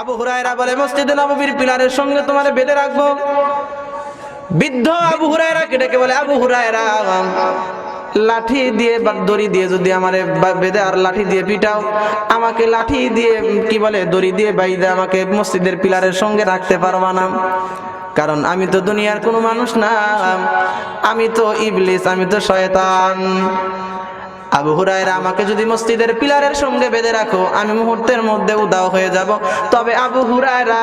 আবু হুরায়রা বলে, মসজিদে নববীর পিলারের সঙ্গে তোমারে বেঁধে রাখব। বৃদ্ধ আবু হুরায়রা ডেকে বলে, আবু হুরায়রা, লাঠি দিয়ে বা দড়ি দিয়ে যদি আমারে বেঁধে আর লাঠি দিয়ে পিটাও, আমাকে লাঠি দিয়ে, কি বলে, দড়ি দিয়ে বাইদে আমাকে মসজিদের পিলারের সঙ্গে রাখতে পারবা না। কারণ আমি তো দুনিয়ার কোনো মানুষ না। আমি তো ইবলিস, আমি তো শয়তান। আবু হুরায়রা, আমাকে যদি মসজিদের পিলারের সঙ্গে বেঁধে রাখো, আমি মুহূর্তের মধ্যে উদাও হয়ে যাব। তবে আবু হুরায়রা,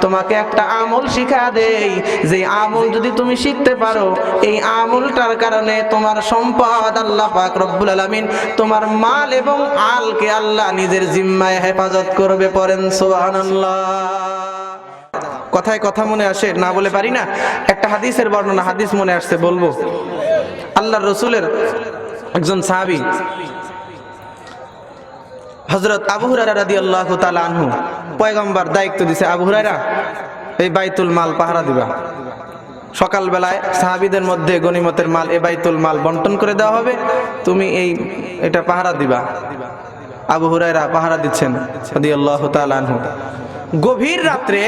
তোমাকে একটা আমল শিখা দেই। যে আমল যদি তুমি শিখতে পারো, এই আমলটার কারণে তোমার সম্পদ আল্লাহ পাক রব্বুল আলামিন তোমার মাল এবং আলকে আল্লাহ নিজের জিম্মায় হেফাজত করবে পড়েন, সুবহানাল্লাহ। কথায় কথা মনে আসে, না বলে পারি না। একটা হাদিসের বর্ণনা, হাদিস মনে আসছে, বলব। আল্লাহ রসুলের একজন সাহাবি হজরত আবু হুরারা রাদি আল্লাহ আনহু, পয়গম্বর দায়িত্ব দিছে, আবু হুরারা এই বাইতুল মাল পাহারা দিবা। সকালবেলায় সাহাবিদের মধ্যে গনিমতের মাল, এ বাইতুল মাল বন্টন করে দেওয়া হবে, তুমি এই, এটা পাহারা দিবা। আবু হুরায়রা পাহারা দিচ্ছেন আনহু। গভীর রাত্রে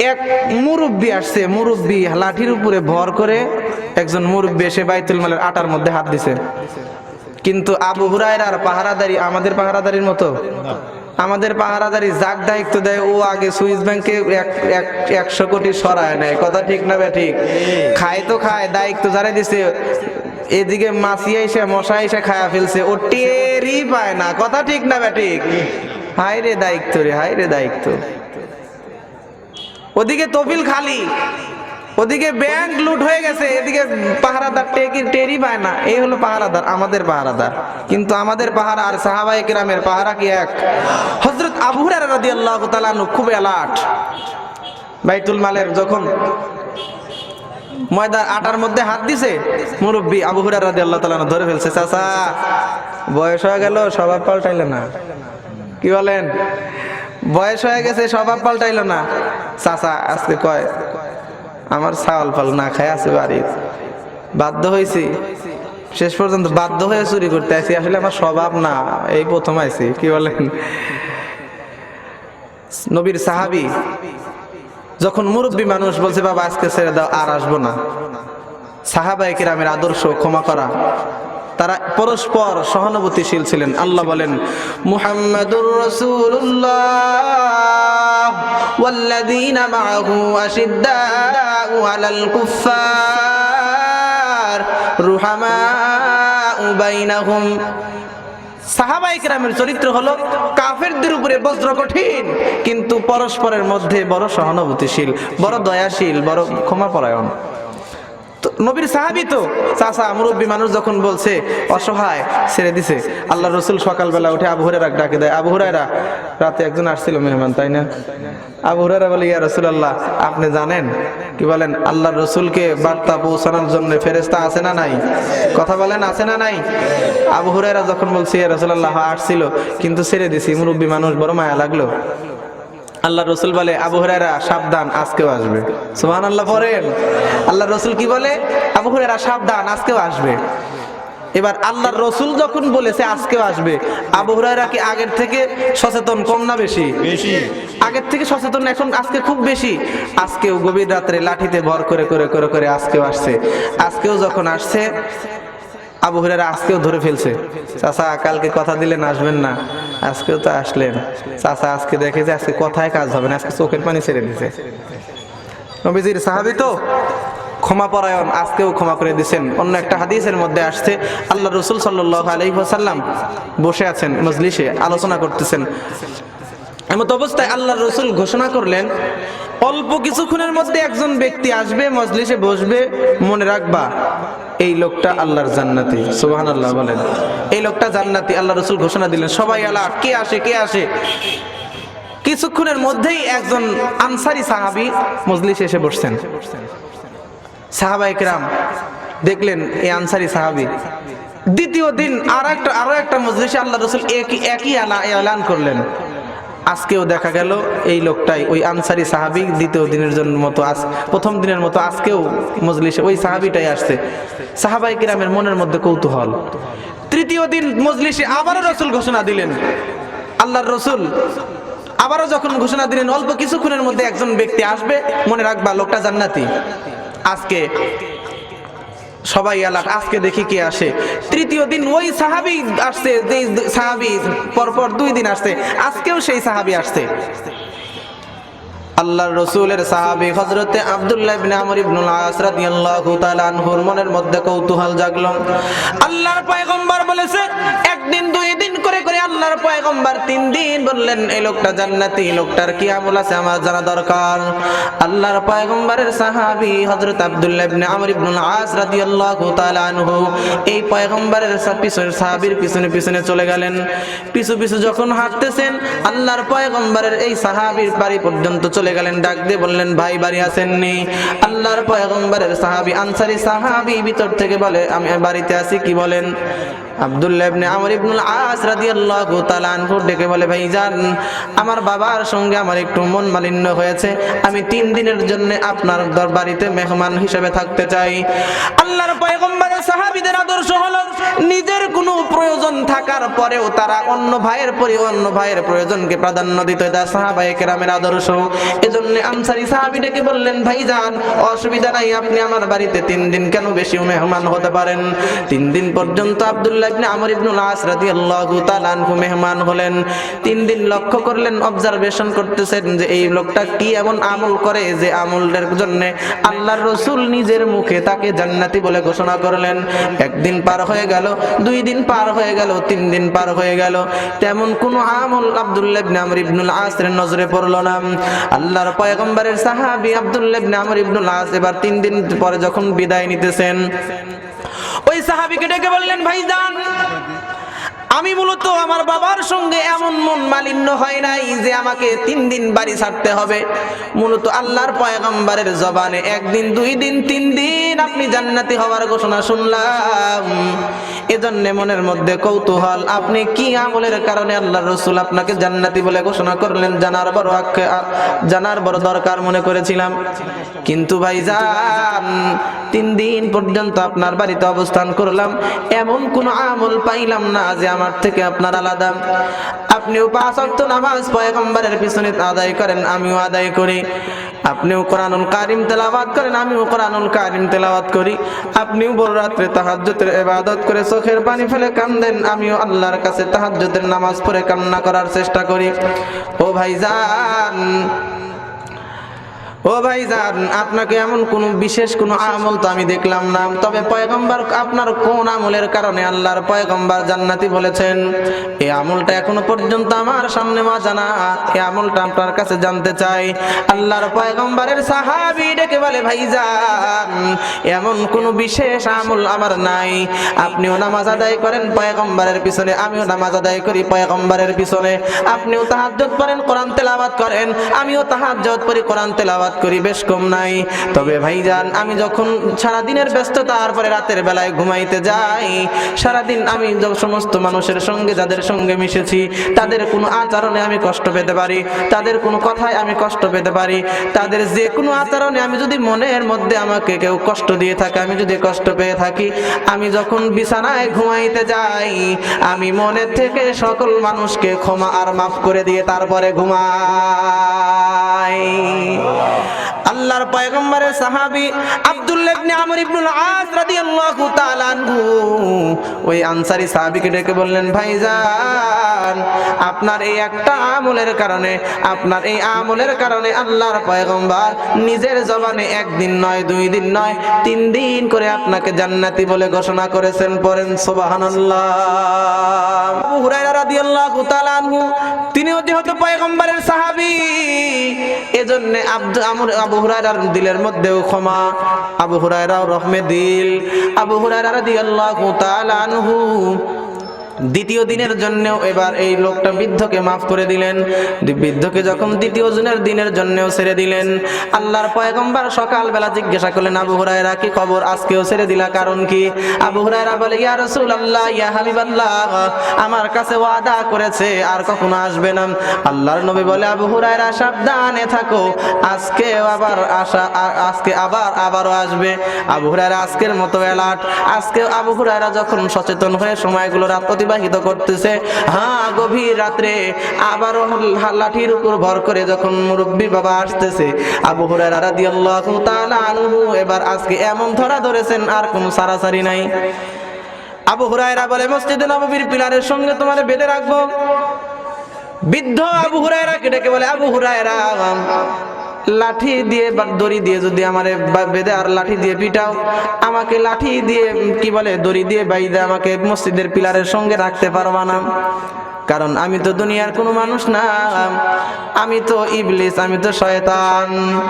এক মুরব্বি আসছে, মুরব্বি লাঠির উপরে ভর করে একজন মুরব্বি এসে বাইতুল মালের আটার মধ্যে হাত দিছে। কিন্তু আবু হুরায়রার পাহারাদারি আমাদের পাহারাদারির মতো? আমাদের পাহারাদারি যাক দায়িত্ব দেয়, ও আগে সুইস ব্যাংকে এক- এক- একশো কোটি সরায় নেয়। কথা ঠিক না ঠিক? খায় তো খায়, দায়িত্ব যারা দিছে, এদিকে মাসিয়া এসে মশা এসে খায়া ফেলছে, ও টেরই পায় না। কথা ঠিক না ঠিক? হাই রে দায়িত্ব রে হাই রে দায়িত্ব। ওদিকে তফিল খালি, ওদিকে ব্যাংক লুট হয়ে গেছে, এদিকে পাহারাদার টেকি টেরি পায় না, এই হলো পাহারাদার, আমাদের পাহারাদার। কিন্তু আমাদের পাহারা আর সাহাবাই কিরামের পাহারা কি এক? হজরত আবু হুরায়রা রাদিয়াল্লাহু তাআলা আনহু খুব অ্যালার্ট। বাইতুল মালের যখন ময়দার আটার মধ্যে হাত দিছে, মুরব্বী আবু হুরায়রা রাদিয়াল্লাহু তাআলা আনহু ধরে ফেলছে, চাচা, বয়স হয়ে গেল, স্বভাব পাল্টাইলে না। কি বলেন? বয়স হয়ে গেছে স্বভাব পাল্টাইলো না। চাচা আজকে কয়, আমার ছাগল ফাল না খায়, আছে বাড়ি বাধ্য হয়েছি শেষ পর্যন্ত বাধ্য হয়ে চুরি করতে আসি, আসলে আমার স্বভাব না, এই প্রথম আইছি, কি বলেন? নবীর সাহাবি, যখন মুরব্বী মানুষ বলছে, বাবা, আজকে ছেড়ে দাও, আর আসব না। সাহাবাই কিরামের আদর্শ ক্ষমা করা। তারা পরস্পর সহানুভূতিশীল ছিলেন। আল্লাহ বলেন, মুহাম্মাদুর রাসূলুল্লাহ ওয়াল্লাযীনা মাআহু আশিদ্দাউ আলাল কুফফার রুহামাউ বাইনাহুম। সাহাবাই কেরামের চরিত্র হলো কাফেরদের উপরে বজ্র কঠিন, কিন্তু পরস্পরের মধ্যে বড় সহানুভূতিশীল, বড় দয়াশীল, বড় ক্ষমাপরায়ণ তো নবীর সাহাবি তো। চাচা, মুরব্বী মানুষ যখন বলছে, অসহায়, ছেড়ে দিছে। আল্লাহ রসুল সকালবেলা উঠে আবু হুরায়রা ডাকে দেয়, আবু হুরায়রা, রাতে একজন আসছিল মেহমান, তাই না? আবু হুরায়রা বলে, ইয়া রসুল আল্লাহ আপনি জানেন? কি বলেন আল্লাহ রসুলকে বার্তা পৌঁছানোর জন্য ফেরেস্তা আছে না নাই? কথা বলেন, আছে না নাই? আবু হুরায়রা যখন বলছে, ইয়া রসুল আল্লাহ আসছিল, কিন্তু ছেড়ে দিছি। মুরব্বী মানুষ বড় মায়া লাগল। আল্লাহ রসুল বলে আবু সাবধান আজকেও আসবে। সুবহান আল্লাহ পড়েন। আল্লাহ রসুল কি বলে? আবু হুরায়রা সাবধান আজকেও আসবে। এবার আল্লাহর রসুল যখন বলেছে আজকেও আসবে আবু হুরায়রা কি আগের থেকে সচেতন কম না বেশি? বেশি। আগের থেকে সচেতন এখন আজকে খুব বেশি। আজকেও গভীর রাত্রে লাঠিতে ভর করে করে করে করে আজকেও আসছে। আজকেও যখন আসছে আবু হুরায়রা আজকেও ধরে ফেলছে। চাচা, কালকে কথা দিলেন, আসবেন না। আজকেও তো আসলেন। চাচা, আজকে দেখে যে আজকে কথায় কাজ হবে না, আজকে চোখের পানি ছেড়ে দিছে। নবীজির সাহাবি তো ক্ষমা পরায়ণ, আজকেও ক্ষমা করে দিয়েছেন। অন্য একটা হাদিসের মধ্যে আসছে আল্লাহ রসুল সাল্লাহ আলহি সাল্লাম বসে আছেন, মজলিসে আলোচনা করতেছেন। এমত অবস্থায় আল্লাহ রসুল ঘোষণা করলেন, অল্প কিছুক্ষণের মধ্যে একজন ব্যক্তি আসবে, মজলিসে বসবে, মনে রাখবা এই লোকটা আল্লাহর জান্নাতি সুবহান আল্লাহ বলেন। এই লোকটা জান্নাতি, আল্লাহ রসুল ঘোষণা দিলেন, সবাই আল্লাহ কে আসে কে আসে? কিছুক্ষণের মধ্যেই একজন আনসারি সাহাবি মজলিসে এসে বসছেন। সাহাবাইকরাম দেখলেন এই আনসারি সাহাবি। দ্বিতীয় দিন আর একটা আরও একটা মজলিসে আল্লাহ রসুল একই একই এলান করলেন। আজকেও দেখা গেল এই লোকটাই, ওই আনসারি সাহাবি দ্বিতীয় দিনের জন্য মতো আজ, প্রথম দিনের মতো আজকেও মজলিসে ওই সাহাবিটাই আসছে। সাহাবাই কিরামের মনের মধ্যে কৌতূহল। তৃতীয় দিন মজলিসে আবারও রসুল ঘোষণা দিলেন। আল্লাহর রসুল আবারও যখন ঘোষণা দিলেন, অল্প কিছুক্ষণের মধ্যে একজন ব্যক্তি আসবে, মনে রাখবা লোকটা জান্নাতি। আজকে সবাই এলাক, আজকে দেখি কে আসে। তৃতীয় দিন ওই সাহাবি আসছে যে সাহাবি পরপর দুই দিন আসছে, আজকেও সেই সাহাবি আসছে। আল্লাহর রসুলের সাহাবি হজরতে আব্দুল্লাহ ইবনে আমর ইবনুল আস রাদিয়াল্লাহু তাআলা আনহুর মনের মধ্যে কৌতূহল জাগলো। আল্লাহর পয়গম্বর বলেছে, একদিন দুই আল্লাহর পয়গম্বর তিন দিন বললেন, এই লোকটা জান্নাতি লোকটার কি আমল আছে আমার জানা দরকার? আল্লাহর পয়গম্বরের সাহাবি হযরত আব্দুল্লাহ ইবনে আমর ইবনুল আস রাদিয়াল্লাহু তাআলা আনহু এই পয়গম্বরের পিছনে সাহাবীর পিছনে পিছনে চলে গেলেন। পিছু পিছু যখন হাঁটতেছেন, আল্লাহর পয়গম্বরের এই সাহাবীর বাড়ি পর্যন্ত চলে গেলেন। ডাক দিয়ে বললেন, ভাই, বাড়ি আসেননি? আল্লাহর পয়গম্বরের সাহাবী, আনসারী সাহাবী ভিতর থেকে বলে, আমি বাড়িতে আছি। কি বলেন? ডেকে বলে আমার বাবার সঙ্গে আমার একটু মন মালিন্য হয়েছে। আমি তিন দিনের জন্য আপনার মেহমান থাকতে চাই। আল্লাহর আদর্শ নিজের কোনো প্রয়োজন থাকার পরেও তারা অন্য ভাইয়ের পরি অন্য ভাইয়ের প্রয়োজনকে প্রাধান্য দিত। এটা আদর্শ। এজন্য আনসারী সাহাবী ডেকে বললেন, ভাইজান, অসুবিধা নাই, আপনি আমার বাড়িতে তিন দিন কেন বেশি মেহমান হতে পারেন? তিন দিন পর্যন্ত আব্দুল্লাহ তিন দিন মুখে তাকে জান্নাতি বলে ঘোষণা করলেন। একদিন পার হয়ে গেল, দুই দিন পার হয়ে গেল, তিন দিন পার হয়ে গেল। তেমন কোন আমল আব্দুল্লাহ আমর ইবনুল আসের নজরে পড়ল না। আল্লাহর পয়গম্বরের সাহাবী আব্দুল্লাহ ইবনে আমর ইবনুল আস এবার তিন দিন পরে যখন বিদায় নিতেছেন ওই সাহাবিকে ডেকে বললেন, ভাইজান, আমি মূলত আমার বাবার সঙ্গে এমন মন মালিন্য হয় নাই যে আমাকে তিন দিন বাড়ি ছাড়তে হবে। মূলত আল্লাহর পয়গম্বরের জবানে একদিন, দুই দিন, তিন দিন আপনি জান্নাতি হওয়ার ঘোষণা শুনলাম। এজন্য মনের মধ্যে কৌতূহল, আপনি কি আমলের কারণে আল্লাহ রসুল আপনাকে জান্নাতি বলে ঘোষণা করলেন? জানার বড় জানার বড় দরকার মনে করেছিলাম। কিন্তু ভাইজান, তিন দিন পর্যন্ত আপনার বাড়িতে অবস্থান করলাম। এমন কোন আমল পাইলাম না যে আমার থেকে আপনার আলাদা। আপনিও পাঁচ অক্ট নামাজ পয়গম্বরের পিছনে আদায় করেন, আমিও আদায় করি। আপনিও কোরআনুল কারিম তেলাওয়াত করেন, আমিও কোরআনুল কারিম তেলাবাদ করি। আপনিও বড় রাত্রে তাহাজ্জুদের ইবাদত করে চোখের পানি ফেলে কান্দেন, আমিও আল্লাহর কাছে তাহাজ্জুদের নামাজ পড়ে কান্না করার চেষ্টা করি। ও ভাইজান ও ভাইজান, আপনাকে এমন কোন বিশেষ কোন আমল তো আমি দেখলাম না। তবে পয়গম্বর আপনার কোন আমলের কারণে আল্লাহর পয়গম্বর জান্নাতি বলেছেন? এই আমলটা এখনও পর্যন্ত আমার সামনে মা জানা এই আমলটা আপনার কাছে জানতে চাই। আল্লাহর পয়গম্বরের সাহাবি ডেকে বলে, ভাইজান, এমন কোন বিশেষ আমল আমার নাই। আপনিও নামাজ আদায় করেন পয়গম্বরের পিছনে, আমিও নামাজ আদায় করি পয়গম্বরের পিছনে। আপনিও তাহাজ্জুদ পড়েন, কোরআন তেলাওয়াত করেন, আমিও তাহাজ্জুদ পড়ি, কোরআন তেলাওয়াত করি, বেশ কম নাই। তবে ভাইজান, আমি যখন সারা দিনের ব্যস্ততার পরে রাতের বেলায় ঘুমাইতে যাই, সারাদিন আমি যখন সমস্ত মানুষের সঙ্গে, যাদের সঙ্গে মিশেছি, তাদের কোনো আচরণে আমি কষ্ট পেতে পারি, তাদের কোনো কথায় আমি কষ্ট পেতে পারি, তাদের যে কোনো আচরণে আমি যদি মনের মধ্যে আমাকে কেউ কষ্ট দিয়ে থাকে, আমি যদি কষ্ট পেয়ে থাকি, আমি যখন বিছানায় ঘুমাইতে যাই, আমি মনের থেকে সকল মানুষকে ক্ষমা আর মাফ করে দিয়ে তারপরে ঘুমাই। আল্লাহর পয়গম্বরের সাহাবী আব্দুল্লাহ ইবনে আমর ইবনুল আস রাদিয়াল্লাহু তাআলা আনহু। ওই আনসারী সাহাবীকে ডেকে বললেন, ভাইজান আপনার এই একটা আমলের কারণে, আপনার এই আমলের কারণে আল্লাহর পয়গম্বর নিজের জবানে একদিন নয়, দুই দিন নয়, তিন দিন করে আপনাকে জান্নাতি বলে ঘোষণা করেছেন সুবহানাল্লাহ। আবু হুরায়রা রাদিয়াল্লাহু তাআলা আনহু এজন্য আব্দু, আমর, আবু দিলের মধ্যেও ক্ষমা, আবু দিল। আবু হুরায়রা রাদিয়াল্লাহু আনহু দ্বিতীয় দিনের জন্যও এবার এই লোকটা বৃদ্ধকে মাফ করে দিলেন। বৃদ্ধকে যখন দ্বিতীয় দিনের দিনের জন্যও ছেড়ে দিলেন, আল্লাহর পয়গম্বর সকালবেলা জিজ্ঞাসা করলেন, আবু হুরায়রা, কি খবর? আজকেও ছেড়ে দিলা কারণ কি? আবু হুরায়রা বলে, ইয়া রাসূলুল্লাহ, ইয়া হাবিবাল্লাহ, আমার কাছে ওয়াদা করেছে, আর কখনো আসবে না। আল্লাহর নবী বলে, আবু হুরায়রা, সাবধানে থাকো, আজকে আবার আসা আজকে আবার, আবারও আসবে। আবু হুরায়রা আজকের মতো অ্যালার্ট। আজকে আবু হুরায়রা যখন সচেতন হয়ে সময়গুলো রাত অতিবাহিত করতেছে। হ্যাঁ গভীর রাত্রে আবারও লাঠির উপর ভর করে যখন মুরব্বী বাবা আসতেছে, আবু হুরায়রা রাদিয়াল্লাহু এবার আজকে এমন ধরা ধরেছেন, আর কোনো সারাসারি নাই। আবু হুরায়রা বলে, মসজিদে নববীর পিলারের সঙ্গে তোমার বেঁধে রাখব? বৃদ্ধ আবু হুরায়রাকে ডেকে বলে, আবু হুরায়রা লাঠি দিয়ে বা দড়ি দিয়ে যদি আমারে বেঁধে আর লাঠি দিয়ে পিটাও, আমাকে লাঠি দিয়ে, কি বলে, দড়ি দিয়ে বাইদে আমাকে মসজিদের পিলারের সঙ্গে রাখতে পারবা না। কারণ আমি তো দুনিয়ার কোনো মানুষ না। আমি তো ইবলিস, আমি তো শয়তান।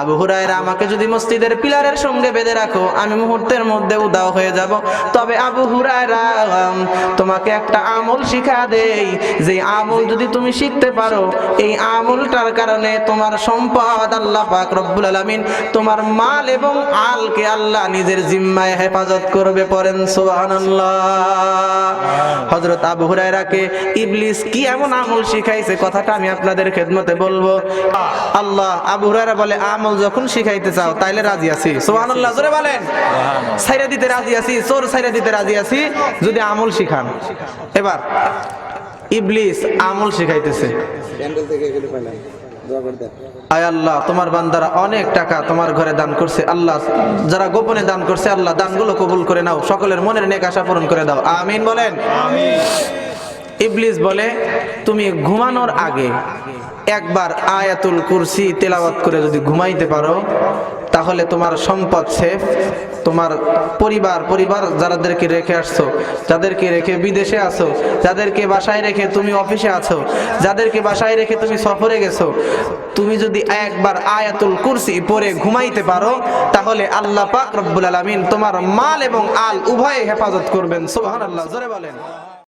আবু হুরায়রা, আমাকে যদি মসজিদের পিলারের সঙ্গে বেঁধে রাখো, আমি মুহূর্তের মধ্যে উদাও হয়ে যাব। তবে আবু হুরায়রা, তোমাকে একটা আমল শিখা দেই। যে আমল যদি তুমি শিখতে পারো, এই আমলটার কারণে তোমার সম্পদ আল্লাহ পাক রব্বুল আলামিন তোমার মাল এবং আলকে আল্লাহ নিজের জিম্মায় হেফাজত করবে পড়েন, সুবহানাল্লাহ। হযরত আবু হুরায়রাকে ইবলিস কি এমন আমল শিখাইছে, কথাটা আমি আপনাদের খেদমতে বলব। আল্লাহ আবু হুরায়রা বলে আমল যখন শিখাইতে চাও তাইলে রাজি আছি। সুবহানাল্লাহ জোরে বলেন। সাইরা দিতে রাজি আছি চোর সাইরা দিতে রাজি আছি যদি আমল শিখান। এবার ইবলিস আমল শিখাইতেছে। দেন। আয় আল্লাহ তোমার বান্দারা অনেক টাকা তোমার ঘরে দান করছে। আল্লাহ যারা গোপনে দান করছে আল্লাহ দানগুলো কবুল করে নাও। সকলের মনের নেক আশা পূরণ করে দাও। আমিন বলেন। ইবলিস বলে তুমি ঘুমানোর আগে একবার আয়াতুল কুরসি তেলাওয়াত করে যদি ঘুমাইতে পারো, তাহলে তোমার সম্পদ সেফ তোমার পরিবার পরিবার যাদেরকে রেখে আসছো, যাদেরকে রেখে বিদেশে আছো, যাদেরকে বাসায় রেখে তুমি অফিসে আছো, যাদেরকে বাসায় রেখে তুমি সফরে গেছো, তুমি যদি একবার আয়াতুল কুরসি পরে ঘুমাইতে পারো, তাহলে আল্লাহ পাক রব্বুল আলামিন তোমার মাল এবং আল উভয়ে হেফাজত করবেন। সুবহানাল্লাহ, জোরে বলেন।